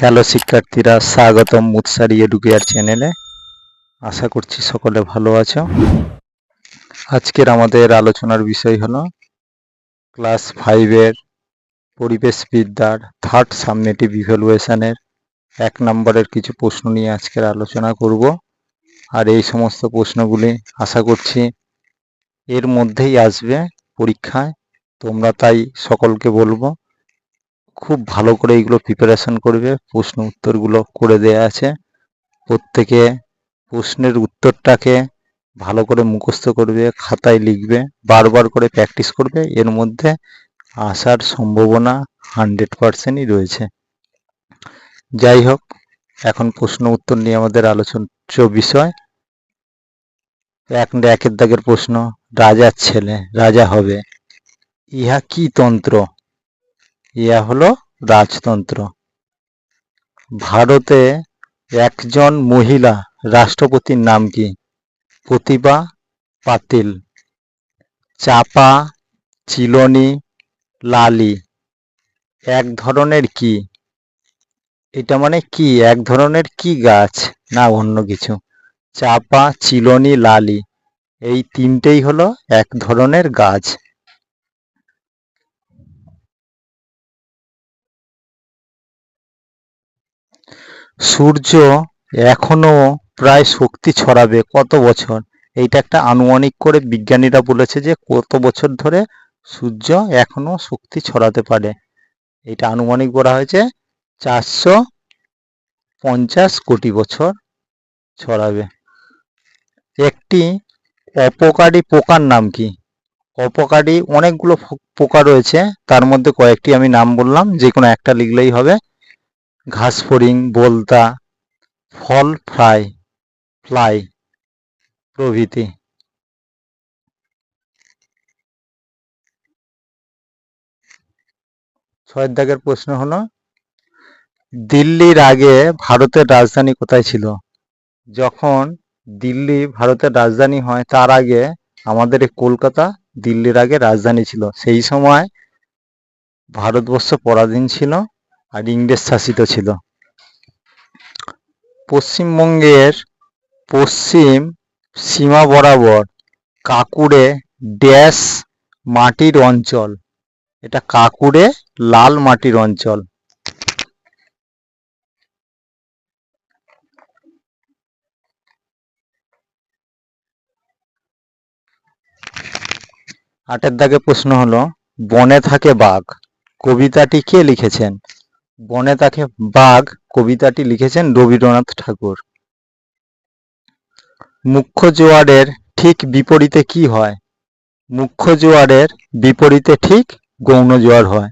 Hello শিক্ষার্থীরা, স্বাগতম মুৎসারি educare চ্যানেলে। আশা করছি সকলে ভালো আছো। আজকের আমাদের আলোচনার বিষয় হলো, ক্লাস ফাইভের পরিবেশ বিদ্যার থার্ড সাবনেটিভ ইভ্যালুয়েশনের এক নম্বরের কিছু প্রশ্ন নিয়ে আজকের আলোচনা করব। আর এই সমস্ত প্রশ্নগুলি আশা করছি এর মধ্যেই আসবে পরীক্ষায়। তোমরা তাই সকলকে বলব খুব ভালো করে এইগুলো প্রিপারেশন করবে, প্রশ্ন উত্তরগুলো করে দেয়া আছে। প্রত্যেকে প্রশ্নের উত্তরটাকে ভালো করে মুখস্থ করবে, খাতায় লিখবে, বারবার করে প্র্যাকটিস করবে। এর মধ্যে আসার সম্ভাবনা হান্ড্রেড পার্সেন্টই রয়েছে। যাই হোক, এখন প্রশ্ন উত্তর নিয়ে আমাদের আলোচনার বিষয়। এক একের দাগের প্রশ্ন, রাজার ছেলে, রাজা হবে। ইহা কি তন্ত্র? ইহা হলো রাজতন্ত্র। ভারতে একজন মহিলা রাষ্ট্রপতির নাম কি? প্রতিভা পাতিল। চাপা, চিলনি, লালি। এক ধরনের কি? এটা মানে কি? এক ধরনের কি গাছ? না, অন্য কিছু। চাপা, চিলনি, লালি। এই তিনটেই হলো এক ধরনের গাছ। সূর্য এখনও প্রায় শক্তি ছড়াবে কত বছর? এইটা একটা আনুমানিক করে বিজ্ঞানীরা বলেছে যে কত বছর ধরে সূর্য এখনও শক্তি ছড়াতে পারে। এটা আনুমানিক বলা হয়েছে চারশো পঞ্চাশ কোটি বছর ছড়াবে। একটি অপকারী পোকার নাম কি? অপকারী অনেকগুলো পোকা রয়েছে, তার মধ্যে কয়েকটি আমি নাম বললাম যে কোনো একটা লিখলেই হবে। ঘাসফড়িং, বোলতা, ফল ফ্রাই, ফ্লাই প্রভৃতি। ছয়ের দাগের প্রশ্ন হলো, দিল্লির আগে ভারতের রাজধানী কোথায় ছিল? যখন দিল্লি ভারতের রাজধানী হয়, তার আগে আমাদের কলকাতা দিল্লির আগে রাজধানী ছিল। সেই সময় ভারতবর্ষ পরাধীন ছিল। আর ইংরেজ শাসিত ছিল। পশ্চিমবঙ্গের পশ্চিম সীমা বরাবর কাকুরে ড্যাশ মাটির অঞ্চল। এটা কাকুরে লাল মাটির অঞ্চল। আটের দাগে প্রশ্ন হলো, বনে থাকে বাঘ। কবিতাটি কে লিখেছেন? বনে তাকে বাঘ কবিতাটি লিখেছেন রবীন্দ্রনাথ ঠাকুর। মুখ্য জোয়ারের ঠিক বিপরীতে কি হয়? মুখ্য জোয়ারের বিপরীতে ঠিক গৌণ জোয়ার হয়।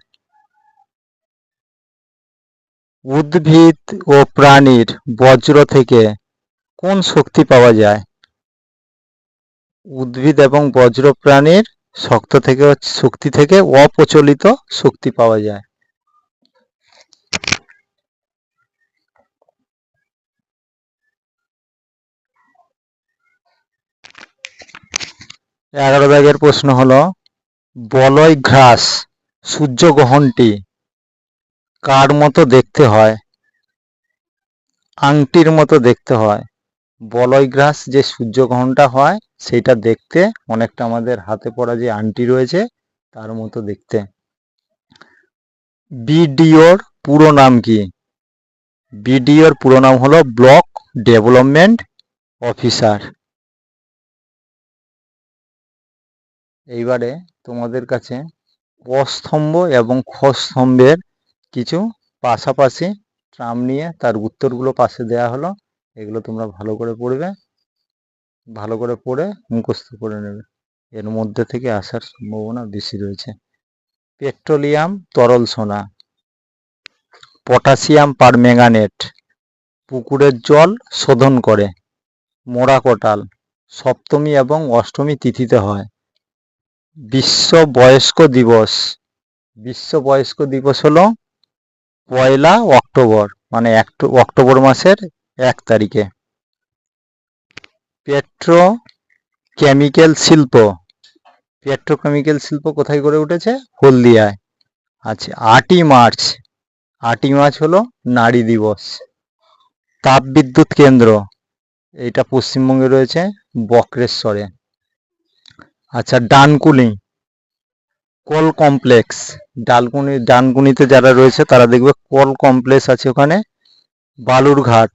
উদ্ভিদ ও প্রাণীর বজ্র থেকে কোন শক্তি পাওয়া যায়? উদ্ভিদ এবং বজ্র প্রাণীর শক্ত থেকে, শক্তি থেকে অপ্রচলিত শক্তি পাওয়া যায়। এগারো দাগের প্রশ্ন হলো, বলয় ঘ্রাস, সূর্যগ্রহণটি কার মতো দেখতে হয়? আংটির মতো দেখতে হয়। বলয় গ্রাস যে সূর্যগ্রহণটা হয়, সেটা দেখতে অনেকটা আমাদের হাতে পড়া যে আংটি রয়েছে, তার মতো দেখতে। বিডিওর পুরো নাম কি? বিডিওর পুরো নাম হলো ব্লক ডেভেলপমেন্ট অফিসার। এইবারে তোমাদের কাছে অস্তম্ভ এবং খস্তম্ভের কিছু পাশাপাশি ট্রাম নিয়ে তার উত্তরগুলো পাশে দেয়া হলো। এগুলো তোমরা ভালো করে পড়বে, ভালো করে পড়ে মুখস্থ করে নেবে। এর মধ্যে থেকে আসার সম্ভাবনা বেশি রয়েছে। পেট্রোলিয়াম তরল সোনা, পটাশিয়াম পারম্যাঙ্গানেট, পুকুরের জল শোধন করে, মোড়া কোটাল, সপ্তমী এবং অষ্টমী তিথিতে হয়। বিশ্ব বয়স্ক দিবস। বিশ্ব বয়স্ক দিবস হলো পয়লা অক্টোবর মানে অক্টোবর মাসের এক তারিখে। পেট্রো কেমিক্যাল শিল্প। পেট্রোকেমিক্যাল শিল্প কোথায় গড়ে উঠেছে? হলদিয়ায়। আচ্ছা আটই মার্চ আটই মার্চ হলো নারী দিবস। তাপবিদ্যুৎ কেন্দ্র এটা পশ্চিমবঙ্গে রয়েছে বক্রেশ্বরে। আচ্ছা ডানকুনি। Coal complex. ডালকুনি, ডানকুনিতে যারা রয়েছে, তারা দেখবে কল কমপ্লেক্স আছে ওখানে। বালুরঘাট।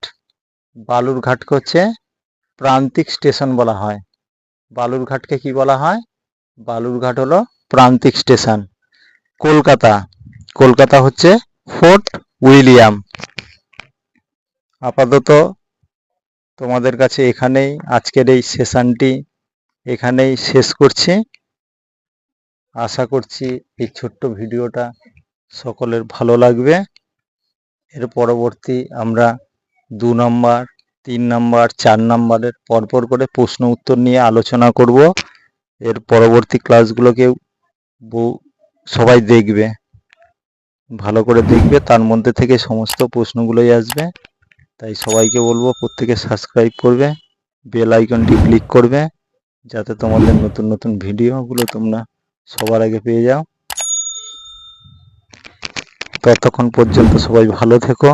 বালুরঘাটকে হচ্ছে প্রান্তিক স্টেশন বলা হয়। বালুরঘাটকে কি বলা হয়? বালুরঘাট হলো প্রান্তিক স্টেশন। কলকাতা। কলকাতা হচ্ছে ফোর্ট উইলিয়াম। আপাতত তোমাদের কাছে এখানেই আজকের এই সেশনটি। এখানেই শেষ করছি। আশা করছি এই ছোট্ট ভিডিওটা সকলের ভালো লাগবে। এর পরবর্তী আমরা দু নম্বর, তিন নম্বর, চার নম্বরের পরপর করে প্রশ্ন উত্তর নিয়ে আলোচনা করব। এর পরবর্তী ক্লাসগুলোকেও বউ, সবাই দেখবে। ভালো করে দেখবে, তার মধ্যে থেকে সমস্ত প্রশ্নগুলোই আসবে। তাই সবাইকে বলব, প্রত্যেকে সাবস্ক্রাইব করবে বেল আইকনটি ক্লিক করবে। যাতে তোমাদের নতুন নতুন ভিডিওগুলো তোমরা সবার আগে পেয়ে যাও। ততক্ষণ পর্যন্ত সবাই ভালো থেকো,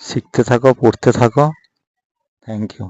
শিখতে থাকো, পড়তে থাকো। Thank you